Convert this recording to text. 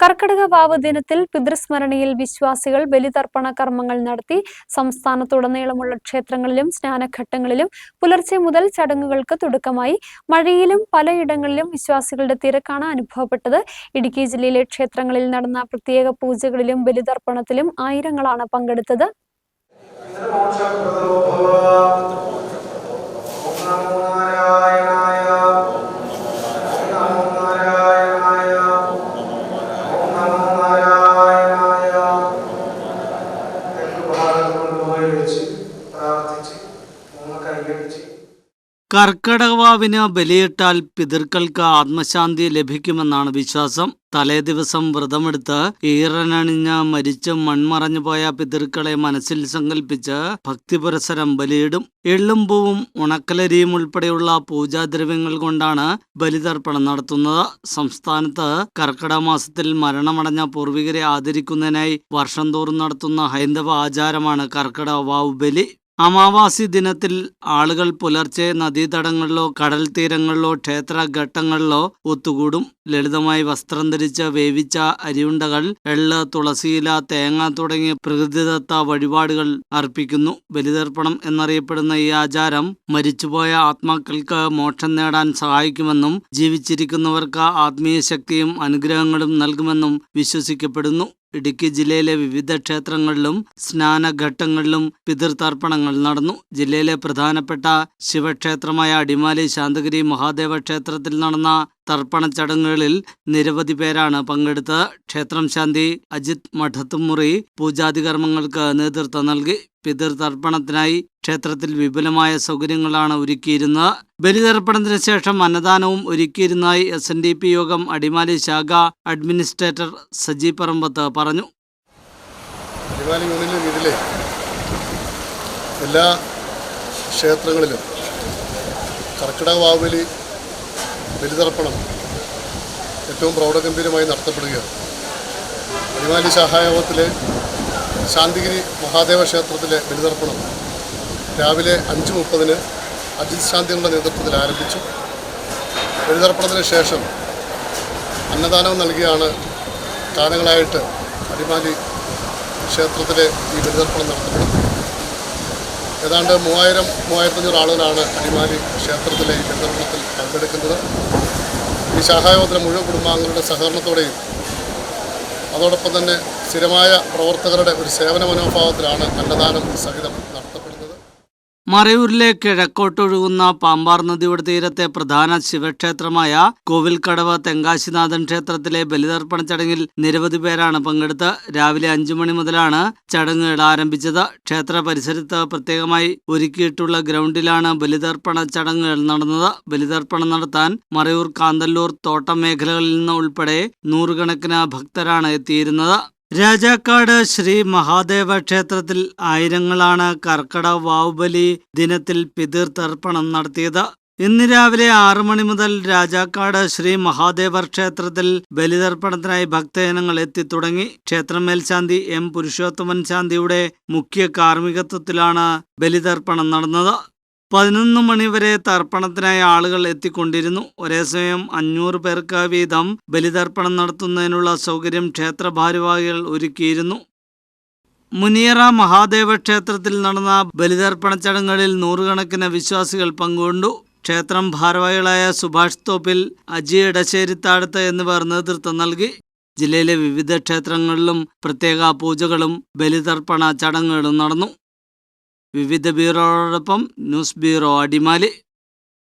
കർക്കിടക വാവ് ദിനത്തിൽ പിതൃസ്മരണയിൽ വിശ്വാസികൾ ബലിതർപ്പണ കർമ്മങ്ങൾ നടത്തി സംസ്ഥാനത്തുടനീളമുള്ള ക്ഷേത്രങ്ങളിലും സ്നാനഘട്ടങ്ങളിലും പുലർച്ചെ മുതൽ ചടങ്ങുകൾക്ക് തുടക്കമായി. മഴയിലും പലയിടങ്ങളിലും വിശ്വാസികളുടെ തിരക്കാണ് അനുഭവപ്പെട്ടത്. ഇടുക്കി ജില്ലയിലെ ക്ഷേത്രങ്ങളിൽ നടന്ന പ്രത്യേക പൂജകളിലും ബലിതർപ്പണത്തിലും ആയിരങ്ങളാണ് പങ്കെടുത്തത്. കർക്കടകവാവിന് ബലിയിട്ടാൽ പിതൃക്കൾക്ക് ആത്മശാന്തി ലഭിക്കുമെന്നാണ് വിശ്വാസം. തലേ ദിവസം വ്രതമെടുത്ത് ഈറനണിഞ്ഞ് മരിച്ച് മൺമറഞ്ഞു പോയ പിതൃക്കളെ മനസ്സിൽ സങ്കല്പിച്ച് ഭക്തിപുരസരം ബലിയിടും. എള്ളും പൂവും ഉണക്കലരിയും ഉൾപ്പെടെയുള്ള പൂജാദ്രവ്യങ്ങൾ കൊണ്ടാണ് ബലിതർപ്പണം നടത്തുന്നത്. സംസ്ഥാനത്ത് കർക്കിടക മാസത്തിൽ മരണമടഞ്ഞ പൂർവികരെ ആദരിക്കുന്നതിനായി വർഷം തോറും നടത്തുന്ന ഹൈന്ദവ ആചാരമാണ് കർക്കിടക വാവ് ബലി. അമാവാസി ദിനത്തിൽ ആളുകൾ പുലർച്ചെ നദീതടങ്ങളിലോ കടൽ തീരങ്ങളിലോ ക്ഷേത്ര ഘട്ടങ്ങളിലോ ഒത്തുകൂടും. ലളിതമായി വസ്ത്രം ധരിച്ച വേവിച്ച അരിയുണ്ടകൾ എള്ള് തുളസിയില തേങ്ങ തുടങ്ങിയ പ്രകൃതിദത്ത വഴിപാടുകൾ അർപ്പിക്കുന്നു. ബലിതർപ്പണം എന്നറിയപ്പെടുന്ന ഈ ആചാരം മരിച്ചുപോയ ആത്മാക്കൾക്ക് മോക്ഷം നേടാൻ സഹായിക്കുമെന്നും ജീവിച്ചിരിക്കുന്നവർക്ക് ആത്മീയ ശക്തിയും അനുഗ്രഹങ്ങളും നൽകുമെന്നും വിശ്വസിക്കപ്പെടുന്നു. ഇടുക്കി ജില്ലയിലെ വിവിധ ക്ഷേത്രങ്ങളിലും സ്നാനഘട്ടങ്ങളിലും പിതൃതർപ്പണങ്ങൾ നടന്നു. ജില്ലയിലെ പ്രധാനപ്പെട്ട ശിവക്ഷേത്രമായ അടിമാലി ശാന്തഗിരി മഹാദേവ ക്ഷേത്രത്തിൽ നടന്ന തർപ്പണ ചടങ്ങുകളിൽ നിരവധി പേരാണ് പങ്കെടുത്തത്. ക്ഷേത്രം ശാന്തി അജിത് മഠത്തുമുറി പൂജാതി കർമ്മങ്ങൾക്ക് നേതൃത്വം നൽകി. പിതൃതർപ്പണത്തിനായി ക്ഷേത്രത്തിൽ വിപുലമായ സൗകര്യങ്ങളാണ് ഒരുക്കിയിരുന്നത്. ബലിതർപ്പണത്തിന് ശേഷം അന്നദാനവും ഒരുക്കിയിരുന്നതായി എസ് എൻ ഡി പി യോഗം അടിമാലി ശാഖ അഡ്മിനിസ്ട്രേറ്റർ സജി പറമ്പത്ത് പറഞ്ഞു. എല്ലാ ക്ഷേത്രങ്ങളിലും കർക്കിടക വാവലി ബലിതർപ്പണം ഏറ്റവും പ്രൗഢഗംഭീരമായി നടത്തപ്പെടുകയാണ്. അടിമാലി ശാഖായോഗത്തിലെ ശാന്തിഗിരി മഹാദേവ ക്ഷേത്രത്തിലെ ബലിതർപ്പണം രാവിലെ അഞ്ച് മുപ്പതിന് അജിത് ശാന്തിയുടെ നേതൃത്വത്തിൽ ആരംഭിച്ചു. എഴുതർപ്പണത്തിന് ശേഷം അന്നദാനം നൽകിയാണ് കാലങ്ങളായിട്ട് അടിമാലി ക്ഷേത്രത്തിലെ ഈ ബലിതർപ്പണം നടത്തപ്പെടുന്നത് ഏതാണ്ട് മൂവായിരം മൂവായിരത്തഞ്ഞൂറ് ആളുകളാണ് അടിമാലി ക്ഷേത്രത്തിലെ ഈ ബലിതർപ്പണത്തിൽ പങ്കെടുക്കുന്നത്. ഈ ശാഖായോഗത്തിലെ മുഴുവൻ കുടുംബാംഗങ്ങളുടെ സഹകരണത്തോടെയും അതോടൊപ്പം തന്നെ സ്ഥിരമായ പ്രവർത്തകരുടെ ഒരു സേവന മനോഭാവത്തിലാണ് അന്നദാനം സഹിതം മറയൂരിലെ കിഴക്കോട്ടൊഴുകുന്ന പാമ്പാർ നദിയുടെ തീരത്തെ പ്രധാന ശിവക്ഷേത്രമായ കോവിൽക്കടവ് തെങ്കാശിനാഥൻ ക്ഷേത്രത്തിലെ ബലിതർപ്പണ ചടങ്ങിൽ നിരവധി പേരാണ് പങ്കെടുത്ത് രാവിലെ അഞ്ചു മണി മുതലാണ് ചടങ്ങുകൾ ആരംഭിച്ചത്. ക്ഷേത്ര പരിസരത്ത് പ്രത്യേകമായി ഒരുക്കിയിട്ടുള്ള ഗ്രൗണ്ടിലാണ് ബലിതർപ്പണ ചടങ്ങുകൾ നടന്നത്. ബലിതർപ്പണം നടത്താൻ മറയൂർ കാന്തല്ലൂർ തോട്ടം മേഖലകളിൽ നിന്ന് ഉൾപ്പെടെ നൂറുകണക്കിന് ഭക്തരാണ് എത്തിയിരുന്നത്. രാജാക്കാട് ശ്രീ മഹാദേവ ക്ഷേത്രത്തിൽ ആയിരങ്ങളാണ് കർക്കട വാവുബലി ദിനത്തിൽ പിതൃതർപ്പണം നടത്തിയത്. ഇന്ന് രാവിലെ ആറു മണി മുതൽ രാജാക്കാട് ശ്രീ മഹാദേവർ ക്ഷേത്രത്തിൽ ബലിതർപ്പണത്തിനായി ഭക്തജനങ്ങൾ എത്തിത്തുടങ്ങി. ക്ഷേത്രം മേൽശാന്തി എം പുരുഷോത്തമൻ ശാന്തിയുടെ മുഖ്യ കാർമ്മികത്വത്തിലാണ് ബലിതർപ്പണം നടന്നത്. പതിനൊന്ന് മണിവരെ തർപ്പണത്തിനായി ആളുകൾ എത്തിക്കൊണ്ടിരുന്നു. ഒരേ സമയം അഞ്ഞൂറ് പേർക്ക് വീതം ബലിതർപ്പണം നടത്തുന്നതിനുള്ള സൗകര്യം ക്ഷേത്ര ഭാരവാഹികൾ ഒരുക്കിയിരുന്നു. മുനിയറ മഹാദേവ ക്ഷേത്രത്തിൽ നടന്ന ബലിതർപ്പണ ചടങ്ങുകളിൽ നൂറുകണക്കിന് വിശ്വാസികൾ പങ്കുകൊണ്ടു. ക്ഷേത്രം ഭാരവാഹികളായ സുഭാഷ് തോപ്പിൽ അജി ഇടശ്ശേരിത്താഴത്ത് എന്നിവർ നേതൃത്വം നൽകി. ജില്ലയിലെ വിവിധ ക്ഷേത്രങ്ങളിലും പ്രത്യേക പൂജകളും ബലിതർപ്പണ ചടങ്ങുകളും നടന്നു. വിവിധ ബ്യൂറോയോടൊപ്പം ന്യൂസ് ബ്യൂറോ അടിമാലി